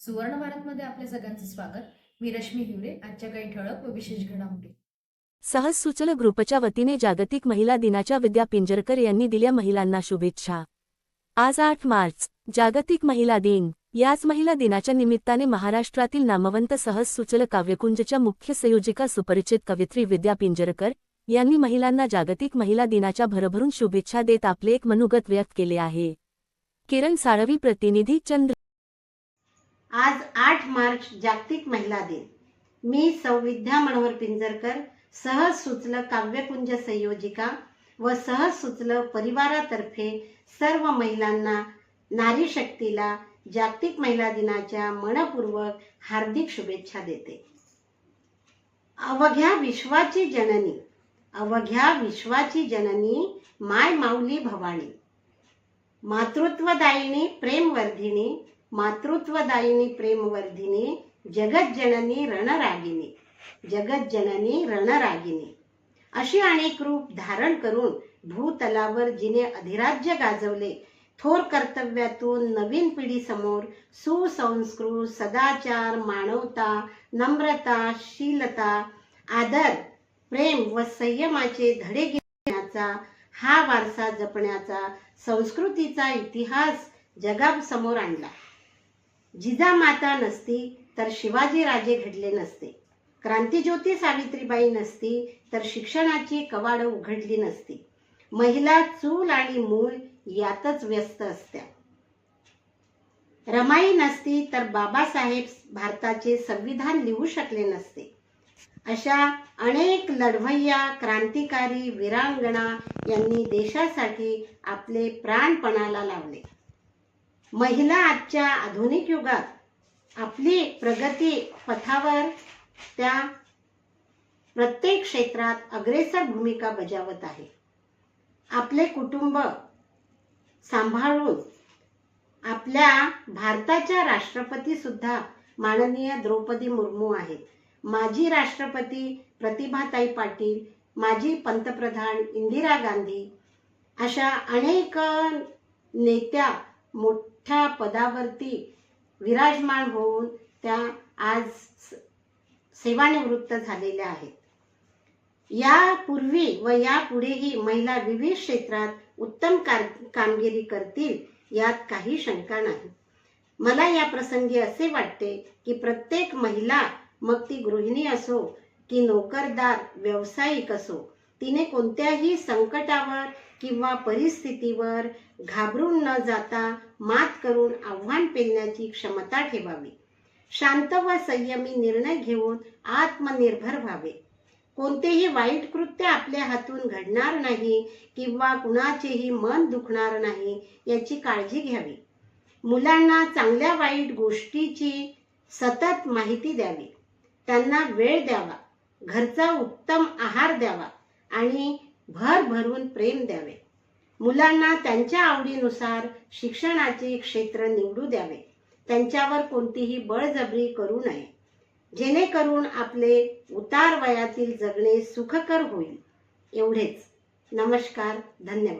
सुवर्ण भारतमध्ये आपल्या सगळ्यांचं स्वागत. मी रश्मी हिवरे आजच्या काही ठळक व विशेष घडामोडी. सहज सुचल ग्रुपच्या वतीने जागतिक महिला दिनाच्या विद्या पिंजरकर यांनी दिल्या महिलांना शुभेच्छा. आज आठ मार्च जागतिक महिला दिन. याच महिला दिनाच्या निमित्ताने महाराष्ट्रातील नामवंत सहज सुचल काव्यकुंजच्या मुख्य संयोजिका सुपरिचित कवित्री विद्या पिंजरकर यांनी महिलांना जागतिक महिला दिनाच्या भरभरून शुभेच्छा देत आपले एक मनोगत व्यक्त केले आहे. किरण साळवी प्रतिनिधी चंद्र आज आठ मार्च जागतिक महिला दिन. मी सौविद्या मनोहर पिंजरकर सहज सुचलं काव्यकुंज संयोजिका व सहज सुचलं परिवारातर्फे सर्व महिलांना नारी शक्तीला जागतिक महिला दिनाच्या मनपूर्वक हार्दिक शुभेच्छा देते. अवघ्या विश्वाची जननी अवघ्या विश्वाची जननी माय माऊली भवानी. मातृत्वदायिनी प्रेमवर्धिनी मातृत्वदायिनी प्रेमवर्धिनी जगज्जननी रणरागिनी. जगज्जननी रणरागिनी. अशी अनेक रूप धारण करून भूतलावर जिने अधिराज्य गाजवले थोर कर्तव्यातून नवीन पिढी समोर सुसंस्कृत सदाचार मानवता नम्रता शीलता आदर प्रेम व संयमाचे धडे घेण्याचा हा वारसा जपण्याचा संस्कृतीचा इतिहास जगासमोर आणला. जिजामाता नसती तर शिवाजी राजे घडले नसते. क्रांतीज्योती सावित्रीबाई नसती तर शिक्षणाची कवाड उघडली नसती. महिला चूल आणि मूल यातच व्यस्त असत्या. रमाई नसती तर बाबासाहेब भारताचे संविधान लिहू शकले नसते. अशा अनेक लढवय्या क्रांतिकारी विरांगणा यांनी देशासाठी आपले प्राणपणाला लावले. महिला आजच्या आधुनिक युगात आपली प्रगती पथावर त्या प्रत्येक क्षेत्रात अग्रेसर भूमिका बजावत आहे. आपले कुटुंब सांभाळून आपल्या भारताच्या राष्ट्रपती सुद्धा माननीय द्रौपदी मुर्मू आहेत. माजी राष्ट्रपती प्रतिभाताई पाटील माजी पंतप्रधान इंदिरा गांधी अशा अनेक नेत्या मोठ मोठ्या पदावरती विराजमान होऊन त्या आज सेवानिवृत्त झालेल्या आहेत. यापूर्वी व यापुढेही महिला विविध क्षेत्रात उत्तम कार कामगिरी करतील यात काही शंका नाही. मला या प्रसंगी असे वाटते की प्रत्येक महिला मग ती गृहिणी असो की नोकरदार व्यावसायिक असो तिने कोणत्याही संकटावर किंवा परिस्थितीवर घाबरून न जाता मात करून आव्हान पेलण्याची क्षमता ठेवावी. शांत व संयमी निर्णय घेऊन आत्मनिर्भर व्हावे. कोणतेही वाईट कृत्य आपल्या हातून घडणार नाही किंवा कुणाचेही मन दुखणार नाही याची काळजी घ्यावी. मुलांना चांगल्या वाईट गोष्टीची सतत माहिती द्यावी. त्यांना वेळ द्यावा. घरचा उत्तम आहार द्यावा आणि भर भरून प्रेम द्यावे. मुलांना त्यांच्या आवडीनुसार शिक्षणाचे क्षेत्र निवडू द्यावे. त्यांच्यावर कोणतीही बळजबरी करू नये. जेणेकरून आपले उतार वयातील जगणे सुखकर होईल. एवढेच. नमस्कार. धन्यवाद.